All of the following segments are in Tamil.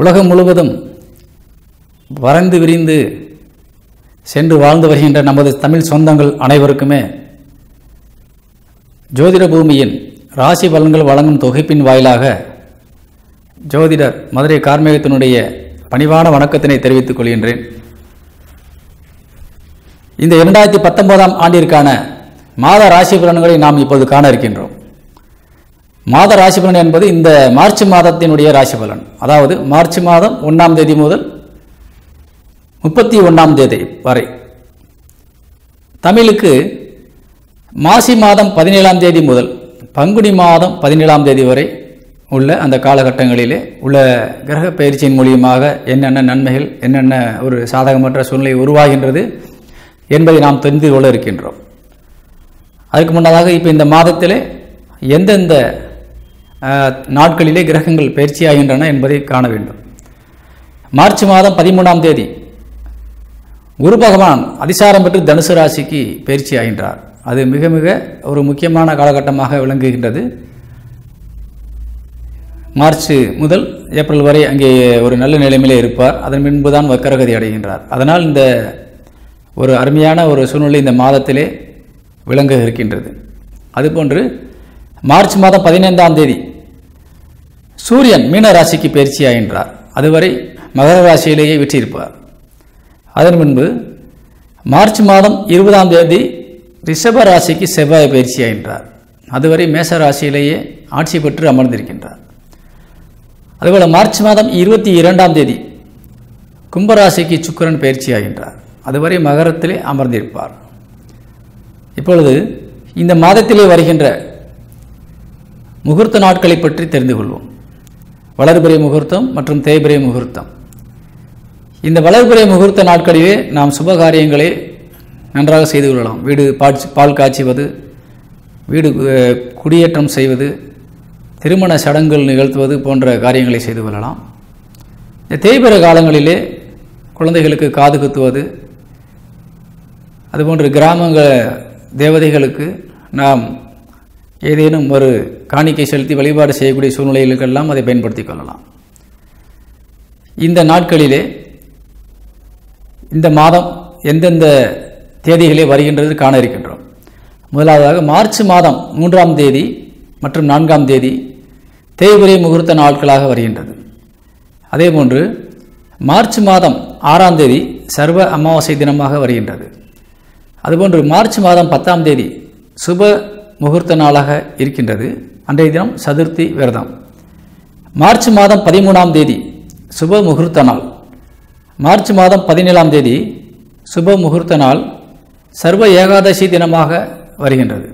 உலகம் முழுவதும் வரைந்து விரிந்து சென்று வாழ்ந்து வருகின்ற நமது தமிழ் சொந்தங்கள் அனைவருக்குமே ஜோதிட பூமியின் ராசி பலன்கள் வழங்கும் தொகுப்பின் வாயிலாக ஜோதிடர் மதுரை கார்மேகத்தினுடைய பணிவான வணக்கத்தினை தெரிவித்துக் கொள்கின்றேன். இந்த இரண்டாயிரத்தி பத்தொன்பதாம் ஆண்டிற்கான மாத ராசி பலன்களை நாம் இப்போது காண இருக்கின்றோம். மாத ராசி பலன் என்பது இந்த மார்ச் மாதத்தினுடைய ராசி பலன். அதாவது மார்ச் மாதம் ஒன்றாம் தேதி முதல் முப்பத்தி ஒன்றாம் தேதி வரை. தமிழுக்கு மாசி மாதம் பதினேழாம் தேதி முதல் பங்குனி மாதம் பதினேழாம் தேதி வரை உள்ள அந்த காலகட்டங்களிலே உள்ள கிரக பயிற்சியின் மூலியமாக என்னென்ன நன்மைகள் என்னென்ன ஒரு சாதகமற்ற சூழ்நிலை உருவாகின்றது என்பதை நாம் தெரிந்து கொள்ள இருக்கின்றோம். அதுக்கு முன்னதாக இப்போ இந்த மாதத்திலே எந்தெந்த நாட்களிலே கிரகங்கள் பயிற்சியாகின்றன என்பதை காண வேண்டும். மார்ச் மாதம் பதிமூணாம் தேதி குரு பகவான் அதிசாரம் பெற்று தனுசு ராசிக்கு பயிற்சி ஆகின்றார். அது மிக மிக ஒரு முக்கியமான காலகட்டமாக விளங்குகின்றது. மார்ச் முதல் ஏப்ரல் வரை அங்கே ஒரு நல்ல நிலைமையிலே இருப்பார். அதன் பின்பு தான் வக்கரகதி அடைகின்றார். அதனால் இந்த ஒரு அருமையான ஒரு சூழ்நிலை இந்த மாதத்திலே விளங்க இருக்கின்றது. அதுபோன்று மார்ச் மாதம் பதினைந்தாம் தேதி சூரியன் மீன ராசிக்கு பயிற்சியாகின்றார் அதுவரை மகர ராசியிலேயே விற்றிருப்பார் அதன் முன்பு மார்ச் மாதம் இருபதாம் தேதி ரிஷப ராசிக்கு செவ்வாய் பயிற்சியாகின்றார் அதுவரை மேச ராசியிலேயே ஆட்சி பெற்று அமர்ந்திருக்கின்றார். அதுபோல் மார்ச் மாதம் இருபத்தி இரண்டாம் தேதி கும்பராசிக்கு சுக்கரன் பயிற்சியாகின்றார் அதுவரை மகரத்திலே அமர்ந்திருப்பார். இப்பொழுது இந்த மாதத்திலே வருகின்ற முகூர்த்த நாட்களை பற்றி தெரிந்து கொள்வோம். வளர்பிறை முகூர்த்தம் மற்றும் தேய்பிறை முகூர்த்தம். இந்த வளர்பிறை முகூர்த்த நாட்களிலே நாம் சுப காரியங்களை நன்றாக செய்து கொள்ளலாம். வீடு பாட்சி பால் காய்ச்சுவது வீடு குடியேற்றம் செய்வது திருமண சடங்குகள் நிகழ்த்துவது போன்ற காரியங்களை செய்து கொள்ளலாம். இந்த தேய்பிற காலங்களிலே குழந்தைகளுக்கு காது குத்துவது அதுபோன்று கிராமங்கள் தேவதைகளுக்கு நாம் ஏதேனும் ஒரு காணிக்கை செலுத்தி வழிபாடு செய்யக்கூடிய சூழ்நிலைகளுக்கெல்லாம் அதை பயன்படுத்திக் கொள்ளலாம். இந்த நாட்களிலே இந்த மாதம் எந்தெந்த தேதிகளே வருகின்றது காண இருக்கின்றோம். முதலாவதாக மார்ச் மாதம் மூன்றாம் தேதி மற்றும் நான்காம் தேதி தேய்பிரை முகூர்த்த நாட்களாக வருகின்றது. அதேபோன்று மார்ச் மாதம் ஆறாம் தேதி சர்வ அமாவாசை தினமாக வருகின்றது. அதுபோன்று மார்ச் மாதம் பத்தாம் தேதி சுப முகூர்த்த நாளாக இருக்கின்றது. அன்றைய தினம் சதுர்த்தி விரதம். மார்ச் மாதம் பதிமூணாம் தேதி சுப முகூர்த்த நாள். மார்ச் மாதம் பதினேழாம் தேதி சுப முகூர்த்த நாள் சர்வ ஏகாதசி தினமாக வருகின்றது.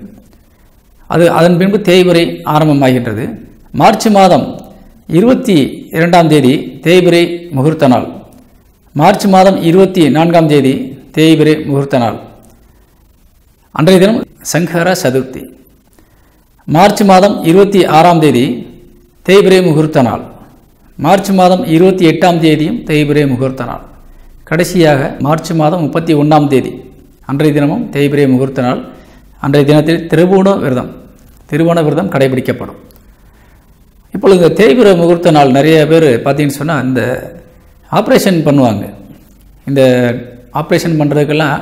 அது அதன் பின்பு தேய்பிரை ஆரம்பமாகின்றது. மார்ச் மாதம் இருபத்தி இரண்டாம் தேதி தேய்பிரை முகூர்த்த நாள். மார்ச் மாதம் இருபத்தி நான்காம் தேதி தேய்பிரை முகூர்த்த நாள். அன்றைய தினம் சங்கர சதுர்த்தி. மார்ச் மாதம் இருபத்தி ஆறாம் தேதி தேய்பிரே முகூர்த்த நாள். மார்ச் மாதம் இருபத்தி எட்டாம் தேதியும் தேய்பிரே முகூர்த்த நாள். கடைசியாக மார்ச் மாதம் முப்பத்தி ஒன்றாம் தேதி அன்றைய தினமும் தேய்பிரே முகூர்த்த நாள். அன்றைய தினத்தில் திருவோண விரதம் திருவோண விரதம் கடைபிடிக்கப்படும். இப்பொழுது இந்த தேய்பிறை முகூர்த்த நாள் நிறைய பேர் பார்த்தீங்கன்னு சொன்னால் இந்த ஆப்ரேஷன் பண்ணுவாங்க. இந்த ஆப்ரேஷன் பண்ணுறதுக்கெல்லாம்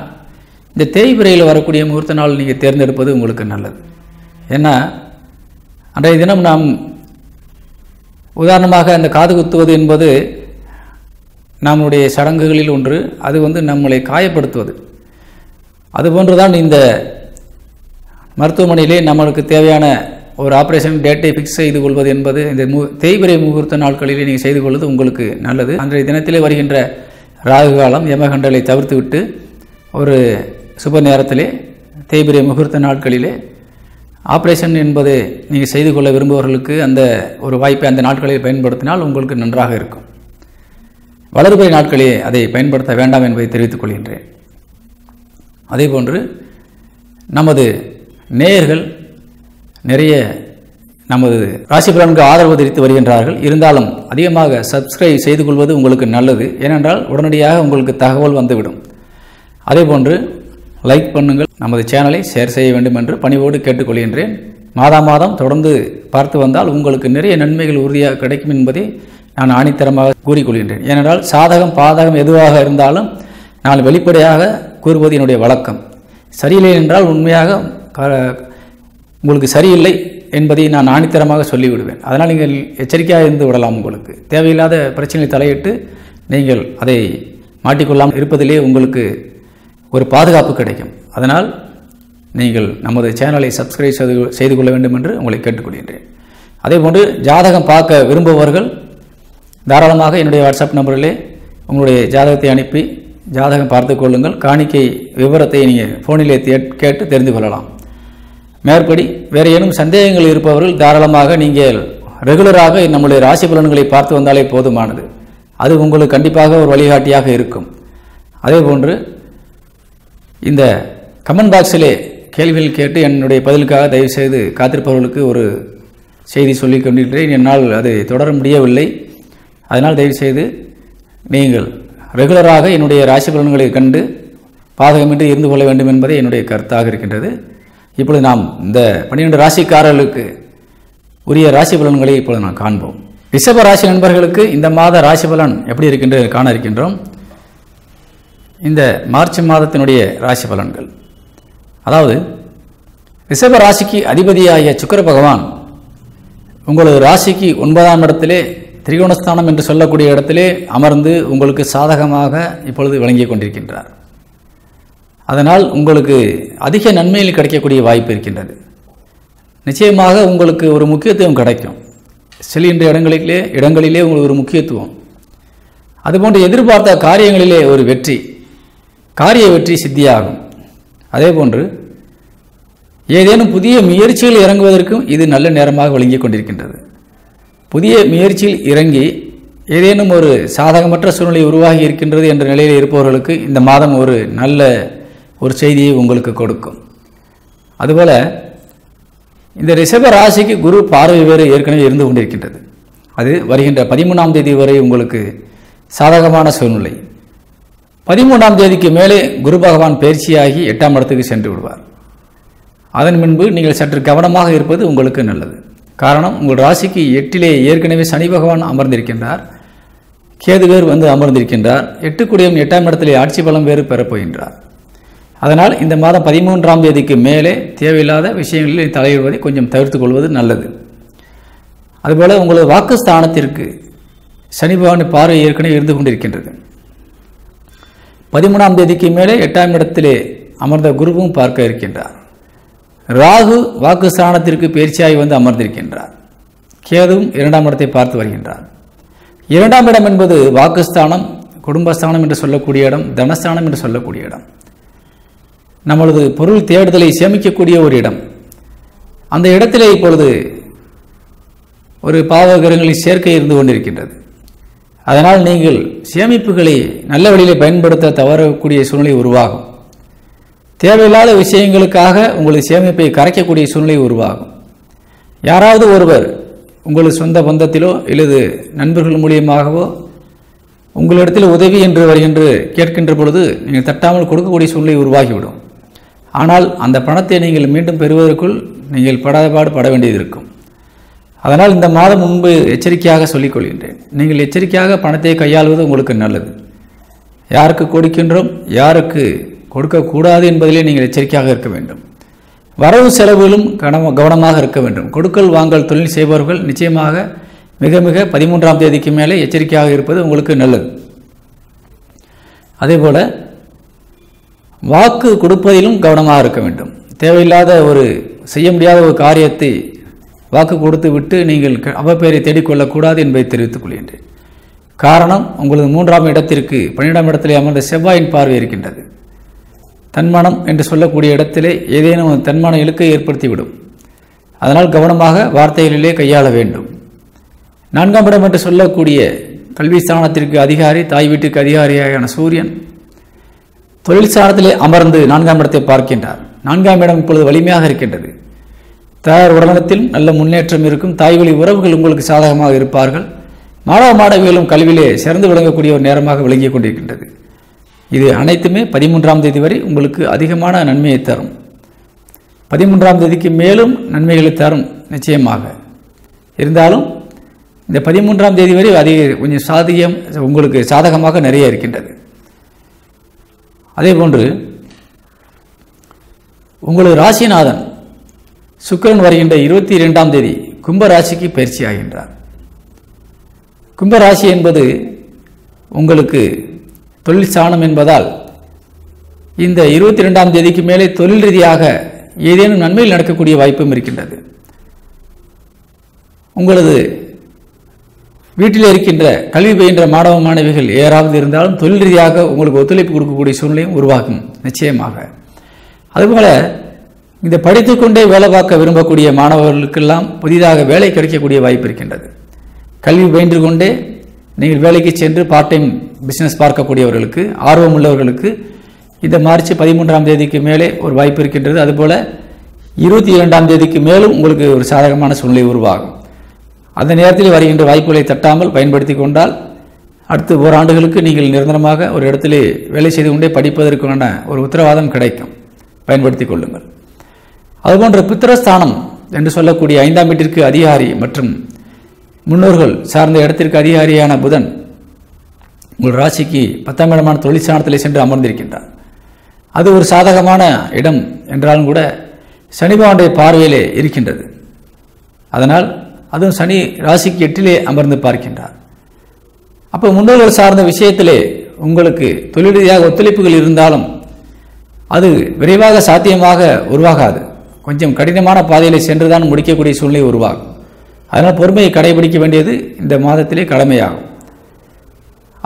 இந்த தேய்பிறையில் வரக்கூடிய முகூர்த்த நாள் நீங்கள் தேர்ந்தெடுப்பது உங்களுக்கு நல்லது. ஏன்னா அன்றைய தினம் நாம் உதாரணமாக அந்த காது குத்துவது என்பது நம்முடைய சடங்குகளில் ஒன்று அது வந்து நம்மளை காயப்படுத்துவது. அதுபோன்றுதான் இந்த மருத்துவமனையிலே நம்மளுக்கு தேவையான ஒரு ஆப்ரேஷன் டேட்டை ஃபிக்ஸ் செய்து கொள்வது என்பது இந்த மு தேய்பிரை முகூர்த்த நாட்களிலே நீங்கள் செய்து கொள்வது உங்களுக்கு நல்லது. அன்றைய தினத்திலே வருகின்ற ராகு காலம் யமகண்டலை தவிர்த்துவிட்டு ஒரு சுப நேரத்திலே தேய்பிரை முகூர்த்த நாட்களிலே ஆப்ரேஷன் என்பது நீங்கள் செய்து கொள்ள விரும்புபவர்களுக்கு அந்த ஒரு வாய்ப்பை அந்த நாட்களில் பயன்படுத்தினால் உங்களுக்கு நன்றாக இருக்கும். வளர்பிறை நாட்களே அதை பயன்படுத்த வேண்டாம் என்பதை தெரிவித்துக் கொள்கின்றேன். அதேபோன்று நமது நேயர்கள் நிறைய நமது ராசி பலனுக்கு ஆதரவு தெரிவித்து வருகின்றார்கள். இருந்தாலும் அதிகமாக சப்ஸ்கிரைப் செய்து கொள்வது உங்களுக்கு நல்லது. ஏனென்றால் உடனடியாக உங்களுக்கு தகவல் வந்துவிடும். அதேபோன்று லைக் பண்ணுங்கள். நமது சேனலை ஷேர் செய்ய வேண்டும் என்று பணிவோடு கேட்டுக்கொள்கின்றேன். மாதா மாதம் தொடர்ந்து பார்த்து வந்தால் உங்களுக்கு நிறைய நன்மைகள் உறுதியாக கிடைக்கும் என்பதை நான் ஆணித்தரமாக கூறிக்கொள்கின்றேன். ஏனென்றால் சாதகம் பாதகம் எதுவாக இருந்தாலும் நான் வெளிப்படையாக கூறுவது என்னுடைய வழக்கம். சரியில்லை என்றால் உண்மையாக உங்களுக்கு சரியில்லை என்பதை நான் ஆணித்தரமாக சொல்லிவிடுவேன். அதனால் நீங்கள் எச்சரிக்கையாக இருந்து விடலாம் உங்களுக்கு. தேவையில்லாத பிரச்சனையை தலையிட்டு நீங்கள் அதை மாட்டிக்கொள்ளாமல் இருப்பதிலே உங்களுக்கு ஒரு பாதுகாப்பு கிடைக்கும். அதனால் நீங்கள் நமது சேனலை சப்ஸ்கிரைப் செய்து செய்து கொள்ள வேண்டும் என்று உங்களை கேட்டுக்கொள்கின்றேன். அதேபோன்று ஜாதகம் பார்க்க விரும்புபவர்கள் தாராளமாக என்னுடைய வாட்ஸ்அப் நம்பரிலே உங்களுடைய ஜாதகத்தை அனுப்பி ஜாதகம் பார்த்து கொள்ளுங்கள். காணிக்கை விவரத்தை நீங்கள் ஃபோனிலே கேட்டு தெரிந்து கொள்ளலாம். மேற்படி வேறு ஏனும் சந்தேகங்கள் இருப்பவர்கள் தாராளமாக நீங்கள் ரெகுலராக நம்முடைய ராசி பலன்களை பார்த்து வந்தாலே போதுமானது. அது உங்களுக்கு கண்டிப்பாக ஒரு வழிகாட்டியாக இருக்கும். அதேபோன்று இந்த கமெண்ட் பாக்ஸிலே கேள்விகள் கேட்டு என்னுடைய பதிலுக்காக தயவுசெய்து காத்திருப்பவர்களுக்கு ஒரு செய்தி சொல்லிக் கொண்டிருக்கிறேன். என்னால் அதை தொடர முடியவில்லை. அதனால் தயவுசெய்து நீங்கள் ரெகுலராக என்னுடைய ராசி பலன்களை கண்டு பாதகமின்றி இருந்து கொள்ள வேண்டும் என்பதே என்னுடைய கருத்தாக இருக்கின்றது. இப்பொழுது நாம் இந்த பன்னிரண்டு ராசிக்காரர்களுக்கு உரிய ராசி பலன்களை இப்பொழுது நாம் காண்போம். ரிஷப ராசி நண்பர்களுக்கு இந்த மாத ராசி பலன் எப்படி இருக்கின்றது காண இருக்கின்றோம். இந்த மார்ச் மாதத்தினுடைய ராசி பலன்கள். அதாவது ரிஷப ராசிக்கு அதிபதியாகிய சுக்கர பகவான் உங்களது ராசிக்கு ஒன்பதாம் இடத்திலே திரிகோணஸ்தானம் என்று சொல்லக்கூடிய இடத்திலே அமர்ந்து உங்களுக்கு சாதகமாக இப்பொழுது விளங்கிக் கொண்டிருக்கின்றார். அதனால் உங்களுக்கு அதிக நன்மையில் கிடைக்கக்கூடிய வாய்ப்பு இருக்கின்றது. நிச்சயமாக உங்களுக்கு ஒரு முக்கியத்துவம் கிடைக்கும். செல்கின்ற இடங்களிலே இடங்களிலே உங்களுக்கு ஒரு முக்கியத்துவம். அதுபோன்று எதிர்பார்த்த காரியங்களிலே ஒரு வெற்றி. காரிய வெற்றி சித்தியாகும் அதேபோன்று ஏதேனும் புதிய முயற்சியில் இறங்குவதற்கும் இது நல்ல நேரமாக விளங்கிக் கொண்டிருக்கின்றது. புதிய முயற்சியில் இறங்கி ஏதேனும் ஒரு சாதகமற்ற சூழ்நிலை உருவாகி இருக்கின்றது என்ற நிலையில் இருப்பவர்களுக்கு இந்த மாதம் ஒரு நல்ல ஒரு செய்தியை உங்களுக்கு கொடுக்கும். அதுபோல் இந்த ரிஷப ராசிக்கு குரு பார்வை வேறு ஏற்கனவே இருந்து கொண்டிருக்கின்றது. அது வருகின்ற பதிமூணாம் தேதி வரை உங்களுக்கு சாதகமான சூழ்நிலை. பதிமூன்றாம் தேதிக்கு மேலே குரு பகவான் பயிற்சியாகி எட்டாம் இடத்துக்கு சென்று விடுவார். அதன் முன்பு நீங்கள் சற்று கவனமாக இருப்பது உங்களுக்கு நல்லது. காரணம் உங்கள் ராசிக்கு எட்டிலே ஏற்கனவே சனி பகவான் அமர்ந்திருக்கின்றார். கேது வேறு வந்து அமர்ந்திருக்கின்றார். எட்டுக்குடியும் எட்டாம் இடத்திலே ஆட்சி பலம் வேறு பெறப்போகின்றார் அதனால் இந்த மாதம் பதிமூன்றாம் தேதிக்கு மேலே தேவையில்லாத விஷயங்களில் தலையிடுவதை கொஞ்சம் தவிர்த்து கொள்வது நல்லது. அதுபோல் உங்களது வாக்குஸ்தானத்திற்கு சனி பகவான் பார்வை ஏற்கனவே இருந்து கொண்டிருக்கின்றது. பதிமூணாம் தேதிக்கு மேலே எட்டாம் இடத்திலே அமர்ந்த குருவும் பார்க்க இருக்கின்றார். ராகு வாக்கு ஸ்தானத்திற்கு பயிற்சியாகி வந்து அமர்ந்திருக்கின்றார். கேதுவும் இரண்டாம் இடத்தை பார்த்து வருகின்றார். இரண்டாம் இடம் என்பது வாக்குஸ்தானம் குடும்பஸ்தானம் என்று சொல்லக்கூடிய இடம் தனஸ்தானம் என்று சொல்லக்கூடிய இடம். நம்மளது பொருள் தேடுதலை சேமிக்கக்கூடிய ஒரு இடம். அந்த இடத்திலே இப்பொழுது ஒரு பாவகிரகங்களின் சேர்க்கை இருந்து கொண்டிருக்கின்றது. அதனால் நீங்கள் சேமிப்புகளை நல்ல வழியில் பயன்படுத்த தவறக்கூடிய சூழ்நிலை உருவாகும். தேவையில்லாத விஷயங்களுக்காக உங்களது சேமிப்பை கரைக்கக்கூடிய சூழ்நிலை உருவாகும். யாராவது ஒருவர் உங்களது சொந்த பந்தத்திலோ இல்லது நண்பர்கள் மூலியமாகவோ உங்களிடத்தில் உதவி என்று வருகின்ற கேட்கின்ற பொழுது நீங்கள் தட்டாமல் கொடுக்கக்கூடிய சூழ்நிலை உருவாகிவிடும். ஆனால் அந்த பணத்தை நீங்கள் மீண்டும் பெறுவதற்குள் நீங்கள் படாதபாடு பட வேண்டியது இருக்கும். அதனால் இந்த மாதம் முன்பு எச்சரிக்கையாக சொல்லிக் கொள்கின்றேன். நீங்கள் எச்சரிக்கையாக பணத்தை கையாளுவது உங்களுக்கு நல்லது. யாருக்கு கொடுக்கின்றோம் யாருக்கு கொடுக்கக்கூடாது என்பதிலே நீங்கள் எச்சரிக்கையாக இருக்க வேண்டும். வரவு செலவிலும் கனவ கவனமாக இருக்க வேண்டும். கொடுக்கல் வாங்கல் தொழில் செய்பவர்கள் நிச்சயமாக மிக மிக பதிமூன்றாம் தேதிக்கு மேலே எச்சரிக்கையாக இருப்பது உங்களுக்கு நல்லது. அதேபோல் வாக்கு கொடுப்பதிலும் கவனமாக இருக்க வேண்டும். தேவையில்லாத ஒரு செய்ய முடியாத ஒரு காரியத்தை வாக்கு கொடுத்து விட்டு நீங்கள் க- அவப்பெயரை தேடிக்கொள்ளக்கூடாது என்பதை தெரிவித்துக் கொள்கின்றேன். காரணம் உங்களது மூன்றாம் இடத்திற்கு பன்னிரெண்டாம் இடத்திலே அமர்ந்த செவ்வாயின் பார்வை இருக்கின்றது. தன்மானம் என்று சொல்லக்கூடிய இடத்திலே ஏதேனும் ஒரு தன்மான இழுக்கை ஏற்படுத்திவிடும். அதனால் கவனமாக வார்த்தைகளிலே கையாள வேண்டும். நான்காம் இடம் என்று சொல்லக்கூடிய கல்வி ஸ்தானத்திற்கு அதிகாரி தாய் வீட்டுக்கு அதிகாரியான சூரியன் தொழில் ஸ்தானத்திலே அமர்ந்து நான்காம் இடத்தை பார்க்கின்றார். நான்காம் இடம் இப்பொழுது வலிமையாக இருக்கின்றது. தாயார் உடலகத்தில் நல்ல முன்னேற்றம் இருக்கும். தாய்வழி உறவுகள் உங்களுக்கு சாதகமாக இருப்பார்கள். மாணவ மாணவிகளும் கல்வியிலே சிறந்து விளங்கக்கூடிய ஒரு நேரமாக விளங்கிக் கொண்டிருக்கின்றது. இது அனைத்துமே பதிமூன்றாம் தேதி வரை உங்களுக்கு அதிகமான நன்மையை தரும். பதிமூன்றாம் தேதிக்கு மேலும் நன்மைகளை தரும் நிச்சயமாக. இருந்தாலும் இந்த பதிமூன்றாம் தேதி வரை அதிக கொஞ்சம் சாதியம் உங்களுக்கு சாதகமாக நிறைய இருக்கின்றது. அதே போன்று உங்களது ராசிநாதன் சுக்கிரன் வருகின்ற இருபத்தி இரண்டாம் தேதி கும்பராசிக்கு பயிற்சி ஆகின்றார். கும்பராசி என்பது உங்களுக்கு தொழில் சாணம் என்பதால் இந்த இருபத்தி ரெண்டாம் தேதிக்கு மேலே தொழில் ரீதியாக ஏதேனும் நன்மையில் நடக்கக்கூடிய வாய்ப்பும் இருக்கின்றது. உங்களது வீட்டில் இருக்கின்ற கல்வி பயின்ற மாணவ மாணவிகள் யாராவது இருந்தாலும் தொழில் ரீதியாக உங்களுக்கு ஒத்துழைப்பு கொடுக்கக்கூடிய சூழ்நிலையும் உருவாகும் நிச்சயமாக. அதுபோல இந்த படித்துக்கொண்டே வேலை பார்க்க விரும்பக்கூடிய மாணவர்களுக்கெல்லாம் புதிதாக வேலை கிடைக்கக்கூடிய வாய்ப்பு இருக்கின்றது. கல்வி பயின்று கொண்டே நீங்கள் வேலைக்கு சென்று பார்ட் டைம் பிஸ்னஸ் பார்க்கக்கூடியவர்களுக்கு ஆர்வம் உள்ளவர்களுக்கு இந்த மார்ச் பதிமூன்றாம் தேதிக்கு மேலே ஒரு வாய்ப்பு இருக்கின்றது. அதுபோல் இருபத்தி இரண்டாம் தேதிக்கு மேலும் உங்களுக்கு ஒரு சாதகமான சூழ்நிலை உருவாகும். அந்த நேரத்தில் வருகின்ற வாய்ப்புகளை தட்டாமல் பயன்படுத்தி கொண்டால் அடுத்து ஓராண்டுகளுக்கு நீங்கள் நிரந்தரமாக ஒரு இடத்திலே வேலை செய்து கொண்டே படிப்பதற்கான ஒரு உத்தரவாதம் கிடைக்கும். பயன்படுத்தி கொள்ளுங்கள். அதுபோன்ற பித்திரஸ்தானம் என்று சொல்லக்கூடிய ஐந்தாம் வீட்டிற்கு அதிகாரி மற்றும் முன்னோர்கள் சார்ந்த இடத்திற்கு அதிகாரியான புதன் உங்கள் ராசிக்கு பத்தாம் இடமான தொழிற்சானத்திலே சென்று அமர்ந்திருக்கின்றார். அது ஒரு சாதகமான இடம் என்றாலும் கூட சனி பகவானுடைய பார்வையிலே இருக்கின்றது. அதனால் அதுவும் சனி ராசிக்கு எட்டிலே அமர்ந்து பார்க்கின்றார். அப்போ முன்னோர்கள் சார்ந்த விஷயத்திலே உங்களுக்கு தொழில் ரீதியாக ஒத்துழைப்புகள் இருந்தாலும் அது விரைவாக சாத்தியமாக உருவாகாது. கொஞ்சம் கடினமான பாதையிலே சென்றுதான் முடிக்கக்கூடிய சூழ்நிலை உருவாகும். அதனால் பொறுமையை கடைபிடிக்க வேண்டியது இந்த மாதத்திலே கடமையாகும்.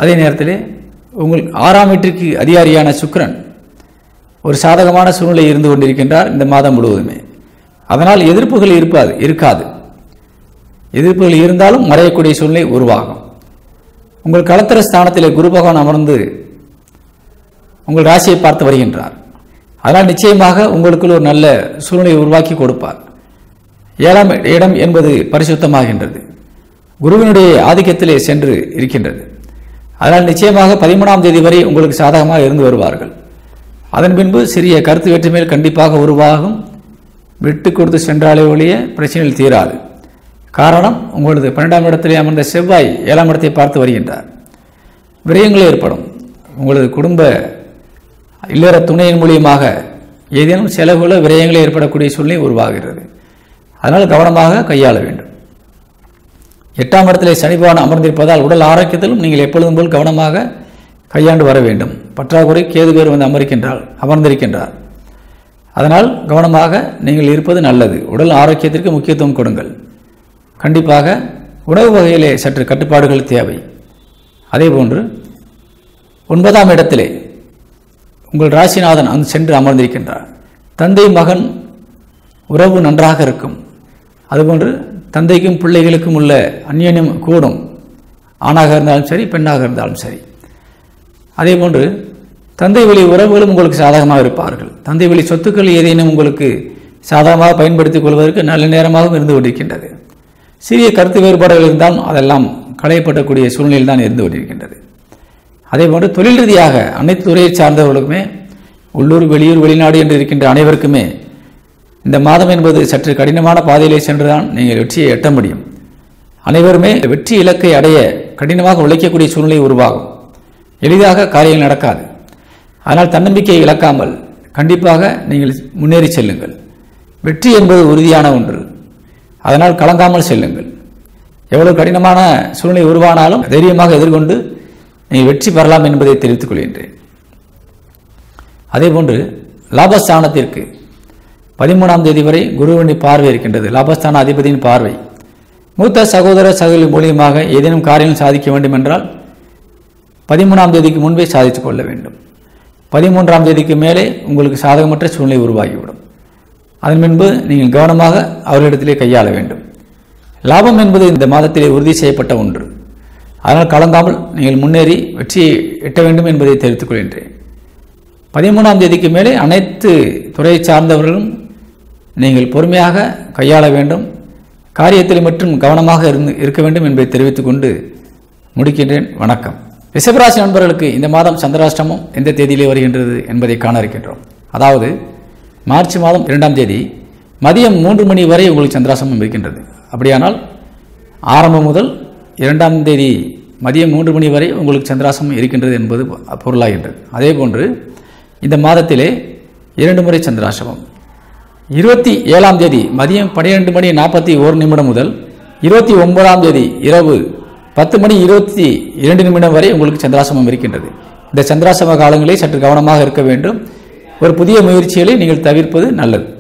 அதே நேரத்தில் உங்கள் ஆறாம் வீட்டிற்கு அதிகாரியான சுக்ரன் ஒரு சாதகமான சூழ்நிலை இருந்து கொண்டிருக்கின்றார் இந்த மாதம் முழுவதுமே. அதனால் எதிர்ப்புகள் இருப்பாது இருக்காது. எதிர்ப்புகள் இருந்தாலும் மறையக்கூடிய சூழ்நிலை உருவாகும். உங்கள் களத்திர ஸ்தானத்தில் குரு பகவான் அமர்ந்து உங்கள் ராசியை பார்த்து வருகின்றார். அதனால் நிச்சயமாக உங்களுக்குள் ஒரு நல்ல சூழ்நிலையை உருவாக்கி கொடுப்பார். ஏழாம் இடம் என்பது பரிசுத்தமாகின்றது. குருவினுடைய ஆதிக்கத்திலே சென்று இருக்கின்றது. அதனால் நிச்சயமாக பதிமூணாம் தேதி வரை உங்களுக்கு சாதகமாக இருந்து வருவார்கள். அதன் பின்பு சிறிய கருத்து வேற்றுமையில் கண்டிப்பாக உருவாகும். விட்டு கொடுத்து சென்றாலே ஒழிய பிரச்சனையில் தீராது. காரணம் உங்களது பன்னெண்டாம் இடத்திலே அமர்ந்த செவ்வாய் ஏழாம் இடத்தை பார்த்து வருகின்றார். விரயங்கள் ஏற்படும். உங்களது குடும்ப இல்லற துணையின் மூலியமாக ஏதேனும் செலவுகளோ விரயங்களோ ஏற்படக்கூடிய சூழ்நிலை உருவாகிறது. அதனால் கவனமாக கையாள வேண்டும். எட்டாம் இடத்திலே சனி அமர்ந்திருப்பதால் உடல் ஆரோக்கியத்திலும் நீங்கள் எப்பொழுதும் போல் கவனமாக கையாண்டு வர வேண்டும். பற்றாக்குறை கேது பேர் வந்து அமர்க்கின்றால் அமர்ந்திருக்கின்றார். அதனால் கவனமாக நீங்கள் இருப்பது நல்லது. உடல் ஆரோக்கியத்திற்கு முக்கியத்துவம் கொடுங்கள். கண்டிப்பாக உணவு வகையிலே சற்று கட்டுப்பாடுகள் தேவை. அதேபோன்று ஒன்பதாம் இடத்திலே உங்கள் ராசிநாதன் அங்கு சென்று அமர்ந்திருக்கின்றார். தந்தை மகன் உறவு நன்றாக இருக்கும். அதுபோன்று தந்தைக்கும் பிள்ளைகளுக்கும் உள்ள அந்யோன்யம் கூடும். ஆணாக இருந்தாலும் சரி பெண்ணாக இருந்தாலும் சரி. அதே போன்று தந்தை வழி உறவுகளும் உங்களுக்கு சாதகமாக இருப்பார்கள். தந்தை வழி சொத்துக்கள் ஏதேனும் உங்களுக்கு சாதகமாக பயன்படுத்திக் கொள்வதற்கு நல்ல நேரமாகவும் இருந்து கொண்டிருக்கின்றது. சிறிய கருத்து வேறுபாடுகள் இருந்தாலும் அதெல்லாம் களையப்படக்கூடிய சூழ்நிலையில் தான் இருந்து கொண்டிருக்கின்றது. அதேபோன்று தொழில் ரீதியாக அனைத்து துறையை சார்ந்தவர்களுக்குமே உள்ளூர் வெளியூர் வெளிநாடு என்று இருக்கின்ற அனைவருக்குமே இந்த மாதம் என்பது சற்று கடினமான பாதையிலே சென்றுதான் நீங்கள் வெற்றியை எட்ட முடியும். அனைவருமே வெற்றி இலக்கை அடைய கடினமாக உழைக்கக்கூடிய சூழ்நிலை உருவாகும். எளிதாக காரியங்கள் நடக்காது. ஆனால் தன்னம்பிக்கையை இழக்காமல் கண்டிப்பாக நீங்கள் முன்னேறி செல்லுங்கள். வெற்றி என்பது உறுதியான ஒன்று. அதனால் கலங்காமல் செல்லுங்கள். எவ்வளவு கடினமான சூழ்நிலை உருவானாலும் தைரியமாக எதிர்கொண்டு நீ வெற்றி பெறலாம் என்பதை தெரிவித்துக் கொள்கின்றேன். அதேபோன்று லாபஸ்தானத்திற்கு பதிமூணாம் தேதி வரை குருவின் பார்வை இருக்கின்றது. லாபஸ்தான அதிபதியின் பார்வை. மூத்த சகோதர சகோதரி மூலியமாக ஏதேனும் காரியம் சாதிக்க வேண்டும் என்றால் பதிமூணாம் தேதிக்கு முன்பே சாதித்துக் கொள்ள வேண்டும். பதிமூன்றாம் தேதிக்கு மேலே உங்களுக்கு சாதகமற்ற சூழ்நிலை உருவாகிவிடும். அதன் பின்பு நீங்கள் கவனமாக அவர்களிடத்திலே கையாள வேண்டும். லாபம் என்பது இந்த மாதத்திலே உறுதி செய்யப்பட்ட ஒன்று. அதனால் கலங்காமல் நீங்கள் முன்னேறி வெற்றியை எட்ட வேண்டும் என்பதை தெரிவித்துக் கொள்கின்றேன். பதிமூணாம் தேதிக்கு மேலே அனைத்து துறையை சார்ந்தவர்களும் நீங்கள் பொறுமையாக கையாள வேண்டும். காரியத்தில் மட்டும் கவனமாக இருந்து இருக்க வேண்டும் என்பதை தெரிவித்துக் கொண்டு முடிக்கின்றேன். வணக்கம். ரிஷபராசி நண்பர்களுக்கு இந்த மாதம் சந்திராஷ்டமம் எந்த தேதியிலே வருகின்றது என்பதை காண இருக்கின்றோம். அதாவது மார்ச் மாதம் இரண்டாம் தேதி மதியம் மூன்று மணி வரை உங்களுக்கு சந்திராசிரமம் இருக்கின்றது. அப்படியானால் ஆரம்பம் முதல் இரண்டாம் தேதி மதியம் மூன்று மணி வரை உங்களுக்கு சந்திராசம் இருக்கின்றது என்பது பொருளாகின்றது. அதே போன்று இந்த மாதத்திலே இரண்டு முறை சந்திராசிரமம் இருபத்தி ஏழாம் தேதி மதியம் பன்னிரெண்டு மணி நாற்பத்தி ஒரு நிமிடம் முதல் இருபத்தி ஒன்பதாம் தேதி இரவு பத்து மணி இருபத்தி இரண்டு நிமிடம் வரை உங்களுக்கு சந்திராசிரமம் இருக்கின்றது. இந்த சந்திராசிரம காலங்களில் சற்று கவனமாக இருக்க வேண்டும். ஒரு புதிய முயற்சிகளை நீங்கள் தவிர்ப்பது நல்லது.